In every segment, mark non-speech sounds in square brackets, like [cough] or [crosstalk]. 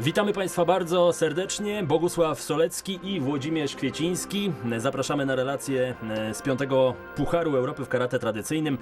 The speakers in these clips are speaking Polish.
Witamy Państwa bardzo serdecznie. Bogusław Solecki i Włodzimierz Kwieciński. Zapraszamy na relację e, z piątego Pucharu Europy w karate tradycyjnym.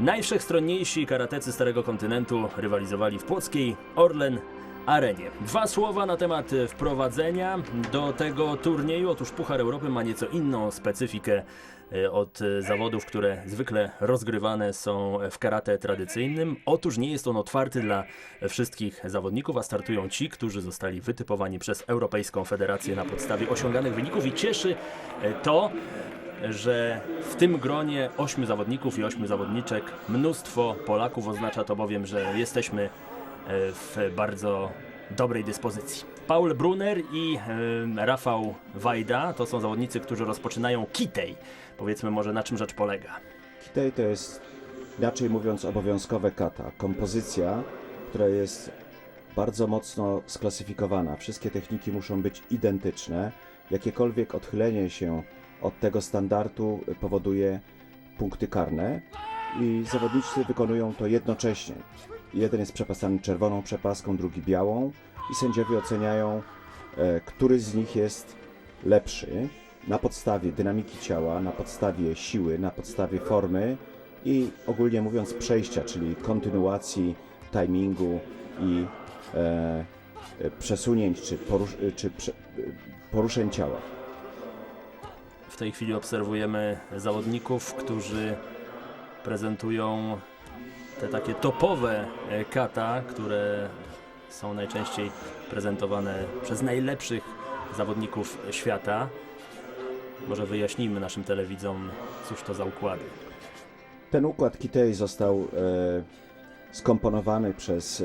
Najwszechstronniejsi karatecy Starego Kontynentu rywalizowali w Płockiej Orlen Arenie. Dwa słowa na temat wprowadzenia do tego turnieju. Otóż Puchar Europy ma nieco inną specyfikę od e, zawodów, które zwykle rozgrywane są w karate tradycyjnym. Otóż nie jest on otwarty dla wszystkich zawodników, a startują ci, którzy zostali wytypowani przez Europejską Federację na podstawie osiąganych wyników i cieszy e, to, że w tym gronie ośmiu zawodników i ośmiu zawodniczek mnóstwo Polaków oznacza to bowiem, że jesteśmy e, w bardzo dobrej dyspozycji. Paul Brunner i e, Rafał Wajda to są zawodnicy, którzy rozpoczynają kitej. Powiedzmy może na czym rzecz polega. Kitej to jest, inaczej mówiąc, obowiązkowe kata. Kompozycja, która jest bardzo mocno sklasyfikowana. Wszystkie techniki muszą być identyczne. Jakiekolwiek odchylenie się od tego standardu powoduje punkty karne i zawodnicy wykonują to jednocześnie. Jeden jest przepasany czerwoną przepaską, drugi białą i sędziowie oceniają, e, który z nich jest lepszy na podstawie dynamiki ciała, na podstawie siły, na podstawie formy i ogólnie mówiąc przejścia, czyli kontynuacji timingu i e, e, przesunięć czy, porusz, czy prze, poruszeń ciała. W tej chwili obserwujemy zawodników, którzy prezentują te takie topowe e, kata, które są najczęściej prezentowane przez najlepszych zawodników świata. Może wyjaśnijmy naszym telewidzom, cóż to za układy. Ten układ Kitei został e, skomponowany przez e,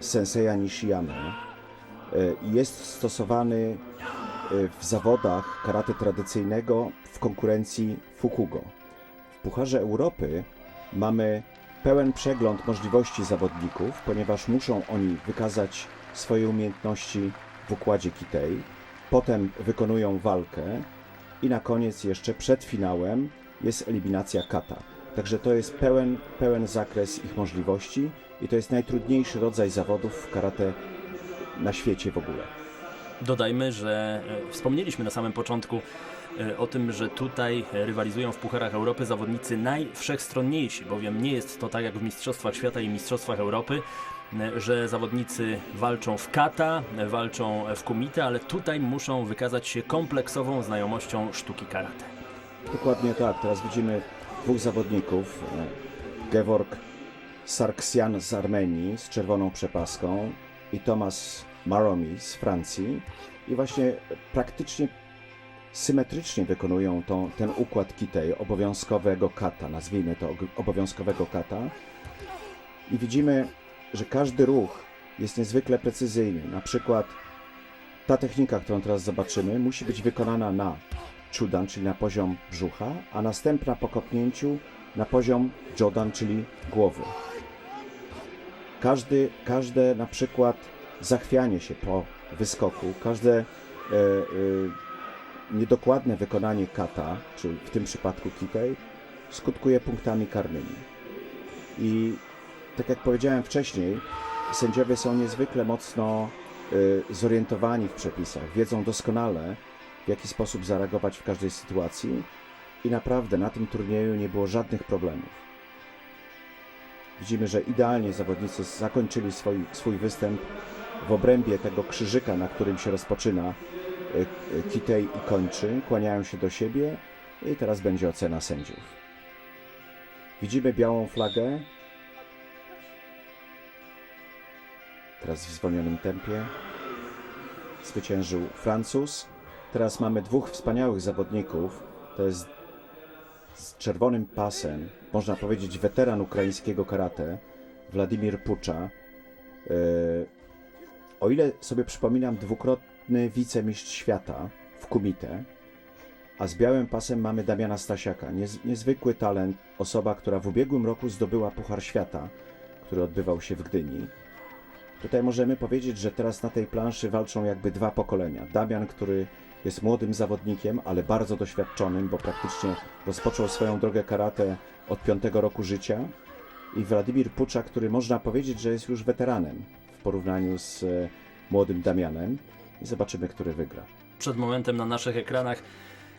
Senseja Nishiyamę e, jest stosowany e, w zawodach karate tradycyjnego w konkurencji Fukugo. W Pucharze Europy mamy pełen przegląd możliwości zawodników, ponieważ muszą oni wykazać swoje umiejętności w układzie Kitei, potem wykonują walkę i na koniec jeszcze przed finałem jest eliminacja kata. Także to jest pełen, pełen zakres ich możliwości i to jest najtrudniejszy rodzaj zawodów w karate na świecie w ogóle. Dodajmy, że e, wspomnieliśmy na samym początku o tym, że tutaj rywalizują w Pucharach Europy zawodnicy najwszechstronniejsi, bowiem nie jest to tak jak w Mistrzostwach Świata i Mistrzostwach Europy, e, że zawodnicy walczą w kata, e, walczą w kumite, ale tutaj muszą wykazać się kompleksową znajomością sztuki karate. Dokładnie tak. Teraz widzimy dwóch zawodników. e, Gevorg Sarksian z Armenii z czerwoną przepaską i Tomas Maromi z Francji. I właśnie praktycznie symetrycznie wykonują tą, ten układ kitej, obowiązkowego kata, nazwijmy to obowiązkowego kata. I widzimy, że każdy ruch jest niezwykle precyzyjny. Na przykład ta technika, którą teraz zobaczymy, musi być wykonana na chudan, czyli na poziom brzucha, a następna po kopnięciu na poziom jodan, czyli głowy. Każdy, każde na przykład zachwianie się po wyskoku, każde e, e, niedokładne wykonanie kata, czyli w tym przypadku kitej, skutkuje punktami karnymi. I tak jak powiedziałem wcześniej, sędziowie są niezwykle mocno e, zorientowani w przepisach, wiedzą doskonale, w jaki sposób zareagować w każdej sytuacji i naprawdę na tym turnieju nie było żadnych problemów. Widzimy, że idealnie zawodnicy zakończyli swój, swój występ w obrębie tego krzyżyka, na którym się rozpoczyna y, y, Kitej i kończy. Kłaniają się do siebie i teraz będzie ocena sędziów. Widzimy białą flagę. Teraz w zwolnionym tempie zwyciężył Francuz. Teraz mamy dwóch wspaniałych zawodników. To jest z czerwonym pasem, można powiedzieć weteran ukraińskiego karate, Władimir Pucza. E, O ile sobie przypominam, dwukrotny wicemistrz świata w kumite, a z białym pasem mamy Damiana Stasiaka, niez, niezwykły talent, osoba, która w ubiegłym roku zdobyła Puchar Świata, który odbywał się w Gdyni. Tutaj możemy powiedzieć, że teraz na tej planszy walczą jakby dwa pokolenia. Damian, który jest młodym zawodnikiem, ale bardzo doświadczonym, bo praktycznie rozpoczął swoją drogę karate od piątego roku życia. I Władimir Pucza, który można powiedzieć, że jest już weteranem w porównaniu z e, młodym Damianem i zobaczymy, który wygra. Przed momentem na naszych ekranach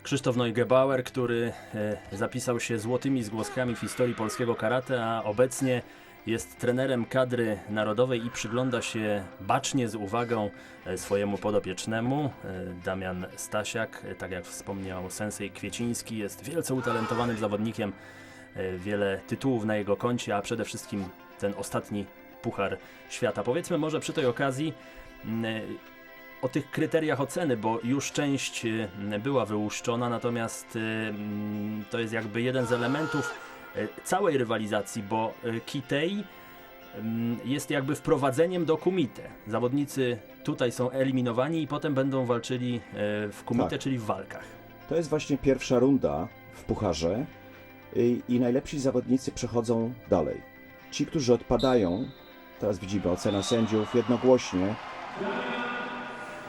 Krzysztof Neugebauer, który e, zapisał się złotymi zgłoskami w historii polskiego karate, a obecnie jest trenerem kadry narodowej i przygląda się bacznie z uwagą e, swojemu podopiecznemu. E, Damian Stasiak, tak jak wspomniał Sensei Kwieciński, jest wielce utalentowanym zawodnikiem. Wiele tytułów na jego koncie, a przede wszystkim ten ostatni Puchar Świata. Powiedzmy może przy tej okazji o tych kryteriach oceny, bo już część y, była wyłuszczona, natomiast y, mm, to jest jakby jeden z elementów y, całej rywalizacji, bo Kitei mm, jest jakby wprowadzeniem do kumite. Zawodnicy tutaj są eliminowani i potem będą walczyli w kumite, Tak. czyli w walkach. To jest właśnie pierwsza runda w pucharze i, i najlepsi zawodnicy przechodzą dalej. Ci, którzy odpadają, teraz widzimy ocena sędziów jednogłośnie,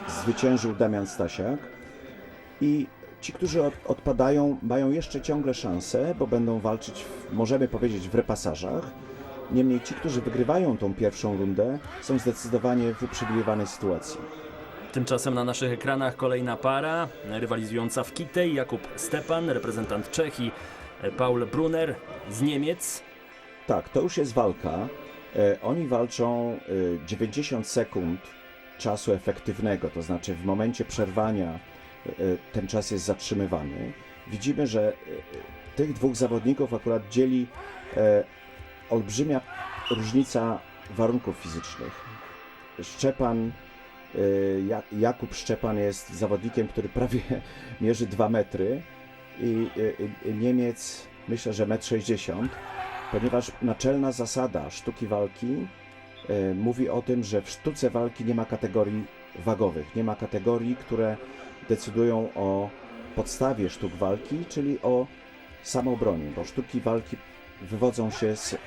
zwyciężył Damian Stasiak i ci, którzy od, odpadają, mają jeszcze ciągle szansę, bo będą walczyć, w, możemy powiedzieć, w repasażach. Niemniej ci, którzy wygrywają tą pierwszą rundę, są zdecydowanie w uprzywilejowanej sytuacji. Tymczasem na naszych ekranach kolejna para, rywalizująca w Kitej, Jakub Stepan, reprezentant Czech i e, Paul Brunner z Niemiec. Tak, to już jest walka. E, oni walczą e, 90 sekund czasu efektywnego, to znaczy w momencie przerwania e, ten czas jest zatrzymywany. Widzimy, że e, tych dwóch zawodników akurat dzieli e, olbrzymia różnica warunków fizycznych. Szczepan, e, Ja- Jakub Szczepan jest zawodnikiem, który prawie [laughs] mierzy 2 metry i e, e, Niemiec myślę, że 1,60 m ponieważ naczelna zasada sztuki walki e, mówi o tym, że w sztuce walki nie ma kategorii wagowych, nie ma kategorii, które decydują o podstawie sztuk walki, czyli o samoobronie, bo sztuki walki wywodzą się z,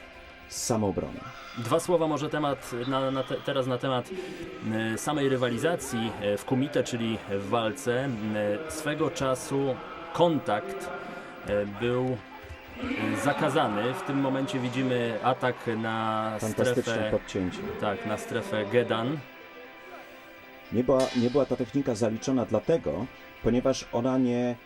z samoobrony. Dwa słowa może temat na, na te, teraz na temat e, samej rywalizacji e, w kumite, czyli w walce. E, swego czasu kontakt e, był e, zakazany. W tym momencie widzimy atak na strefę, podcięcie. tak, na strefę Gedan. Nie była, nie była ta technika zaliczona dlatego, ponieważ ona nie,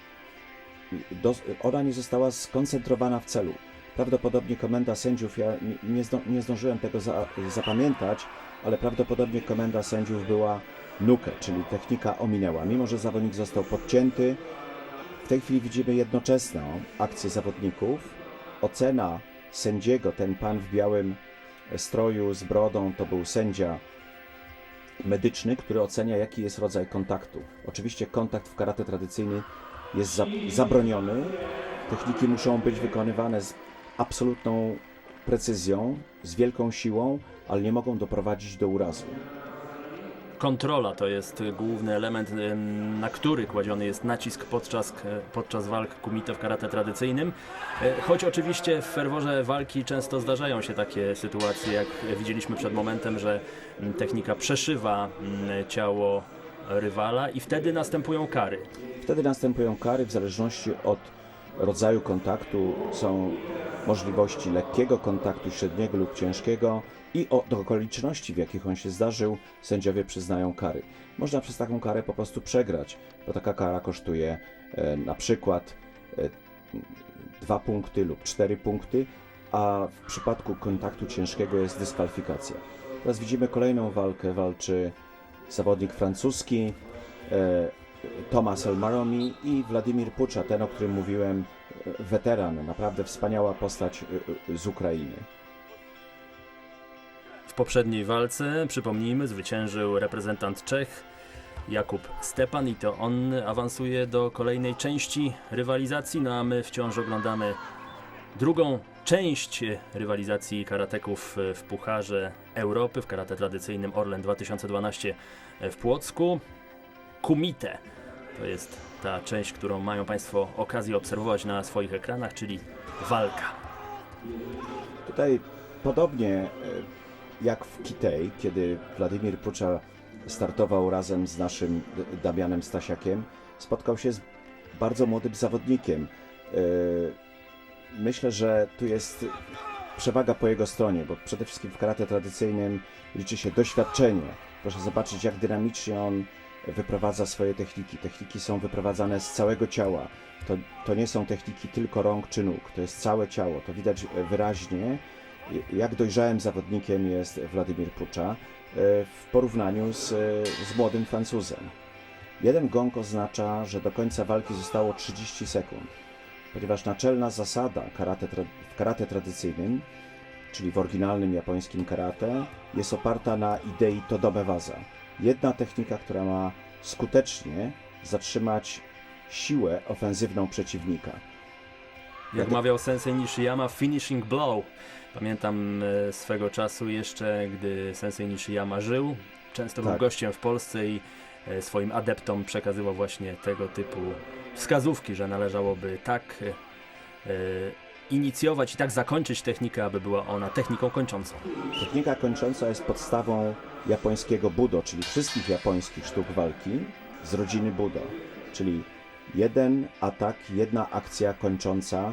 dos, ona nie została skoncentrowana w celu. Prawdopodobnie komenda sędziów, ja nie, zdą, nie zdążyłem tego za, zapamiętać, ale prawdopodobnie komenda sędziów była nukę, czyli technika ominęła. Mimo, że zawodnik został podcięty, tej chwili widzimy jednoczesną akcję zawodników. Ocena sędziego, ten pan w białym stroju z brodą, to był sędzia medyczny, który ocenia, jaki jest rodzaj kontaktu. Oczywiście kontakt w karate tradycyjny jest za, zabroniony. Techniki muszą być wykonywane z absolutną precyzją, z wielką siłą, ale nie mogą doprowadzić do urazu. Kontrola to jest główny element, em, na który kładziony jest nacisk podczas, podczas walk kumite w karate tradycyjnym. E, Choć oczywiście w ferworze walki często zdarzają się takie sytuacje, jak widzieliśmy przed momentem, że technika przeszywa ciało rywala i wtedy następują kary. Wtedy następują kary w zależności od rodzaju kontaktu. Są możliwości lekkiego kontaktu, średniego lub ciężkiego i do okoliczności, w jakich on się zdarzył, sędziowie przyznają kary. Można przez taką karę po prostu przegrać, bo taka kara kosztuje e, na przykład e, dwa punkty lub cztery punkty, a w przypadku kontaktu ciężkiego jest dyskwalifikacja. Teraz widzimy kolejną walkę. Walczy zawodnik francuski, e, Tomas Elmaromi i Władimir Pucza, ten o którym mówiłem, e, weteran, naprawdę wspaniała postać e, e, z Ukrainy. W poprzedniej walce, przypomnijmy, zwyciężył reprezentant Czech Jakub Stepan i to on awansuje do kolejnej części rywalizacji, no a my wciąż oglądamy drugą część rywalizacji karateków w Pucharze Europy w karate tradycyjnym Orlen 2012 w Płocku. Kumite to jest ta część, którą mają Państwo okazję obserwować na swoich ekranach, czyli walka. Tutaj podobnie e, jak w Kitej, kiedy Władimir Pucza startował razem z naszym Damianem Stasiakiem, spotkał się z bardzo młodym zawodnikiem. E, Myślę, że tu jest przewaga po jego stronie, bo przede wszystkim w karate tradycyjnym liczy się doświadczenie. Proszę zobaczyć, jak dynamicznie on wyprowadza swoje techniki. Techniki są wyprowadzane z całego ciała. To, to nie są techniki tylko rąk czy nóg, to jest całe ciało. To widać wyraźnie, jak dojrzałym zawodnikiem jest Władimir Pucza e, w porównaniu z, z młodym Francuzem. Jeden gong oznacza, że do końca walki zostało 30 sekund, ponieważ naczelna zasada karate, w karate tradycyjnym, czyli w oryginalnym japońskim karate, jest oparta na idei Todome Waza. Jedna technika, która ma skutecznie zatrzymać siłę ofensywną przeciwnika. Jak to- mawiał Sensei Nishiyama, finishing blow. Pamiętam e, swego czasu jeszcze, gdy Sensei Nishiyama żył. Często był Tak. gościem w Polsce i e, swoim adeptom przekazywał właśnie tego typu wskazówki, że należałoby tak e, inicjować i tak zakończyć technikę, aby była ona techniką kończącą. Technika kończąca jest podstawą japońskiego budo, czyli wszystkich japońskich sztuk walki z rodziny budo. Czyli jeden atak, jedna akcja kończąca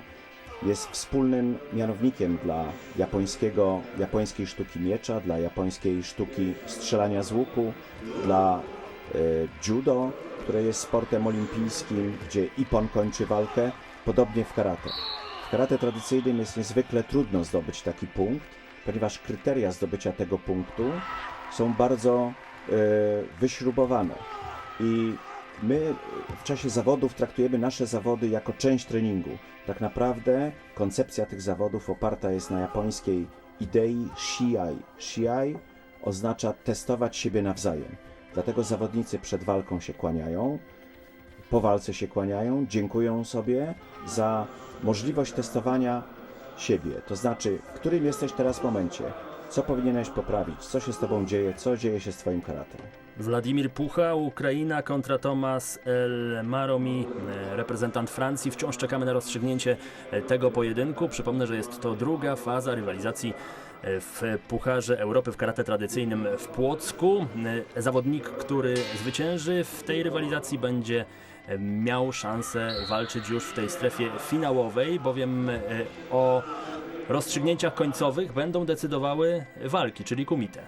jest wspólnym mianownikiem dla japońskiego, japońskiej sztuki miecza, dla japońskiej sztuki strzelania z łuku, dla e, judo, które jest sportem olimpijskim, gdzie ippon kończy walkę, podobnie w karate. W karate tradycyjnym jest niezwykle trudno zdobyć taki punkt, ponieważ kryteria zdobycia tego punktu są bardzo e, wyśrubowane. I my w czasie zawodów traktujemy nasze zawody jako część treningu. Tak naprawdę koncepcja tych zawodów oparta jest na japońskiej idei shiai. Shiai oznacza testować siebie nawzajem. Dlatego zawodnicy przed walką się kłaniają, po walce się kłaniają, dziękują sobie za możliwość testowania siebie. To znaczy, w którym jesteś teraz momencie, co powinieneś poprawić, co się z tobą dzieje, co dzieje się z twoim karatem. Władimir Pucha, Ukraina kontra Tomas El Maromi, e, reprezentant Francji. Wciąż czekamy na rozstrzygnięcie e, tego pojedynku. Przypomnę, że jest to druga faza rywalizacji w Pucharze Europy w karate tradycyjnym w Płocku. E, Zawodnik, który zwycięży w tej rywalizacji będzie e, miał szansę walczyć już w tej strefie finałowej, bowiem e, o rozstrzygnięciach końcowych będą decydowały walki, czyli kumite.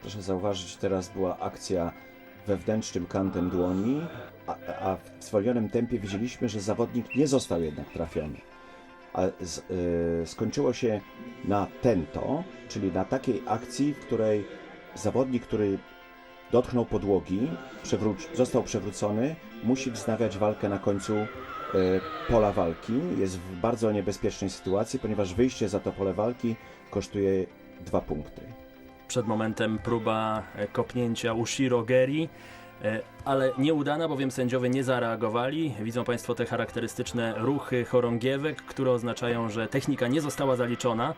Proszę zauważyć, teraz była akcja wewnętrznym kantem dłoni, a, a w zwolnionym tempie widzieliśmy, że zawodnik nie został jednak trafiony. Z, y, skończyło się na tento, czyli na takiej akcji, w której zawodnik, który dotknął podłogi, został przewrócony, musi wznawiać walkę na końcu y, pola walki. Jest w bardzo niebezpiecznej sytuacji, ponieważ wyjście za to pole walki kosztuje dwa punkty. Przed momentem próba kopnięcia Ushiro Geri, ale nieudana, bowiem sędziowie nie zareagowali. Widzą Państwo te charakterystyczne ruchy chorągiewek, które oznaczają, że technika nie została zaliczona,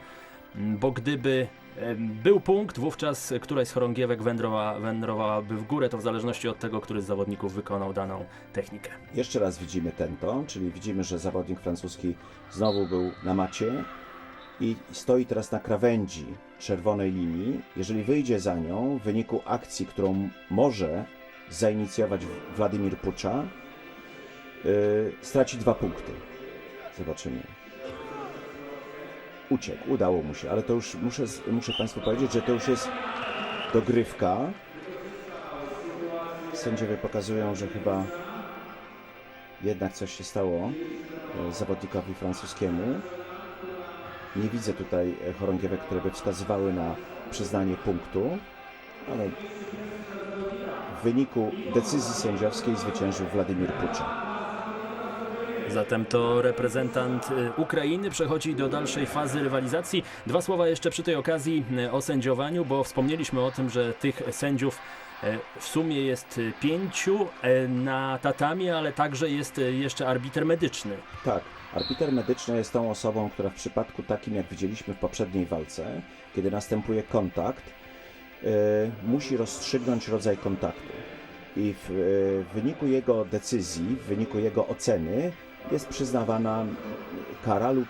bo gdyby e, był punkt, wówczas któraś z chorągiewek wędrowa, wędrowałaby w górę, to w zależności od tego, który z zawodników wykonał daną technikę. Jeszcze raz widzimy tento, czyli widzimy, że zawodnik francuski znowu był na macie i stoi teraz na krawędzi czerwonej linii. Jeżeli wyjdzie za nią w wyniku akcji, którą może zainicjować Władimir Pucza, yy, straci dwa punkty. Zobaczymy. Uciekł, udało mu się, ale to już muszę, muszę Państwu powiedzieć, że to już jest dogrywka. Sędziowie pokazują, że chyba jednak coś się stało e, zawodnikowi francuskiemu. Nie widzę tutaj e, chorągiewek, które by wskazywały na przyznanie punktu, ale w wyniku decyzji sędziowskiej zwyciężył Władimir Pucza. Zatem to reprezentant y, Ukrainy przechodzi do dalszej fazy rywalizacji. Dwa słowa jeszcze przy tej okazji y, o sędziowaniu, bo wspomnieliśmy o tym, że tych sędziów y, w sumie jest pięciu na tatami, ale także jest jeszcze arbiter medyczny. Tak, arbiter medyczny jest tą osobą, która w przypadku takim, jak widzieliśmy w poprzedniej walce, kiedy następuje kontakt, musi rozstrzygnąć rodzaj kontaktu. I w, e, w wyniku jego decyzji, w wyniku jego oceny jest przyznawana kara lub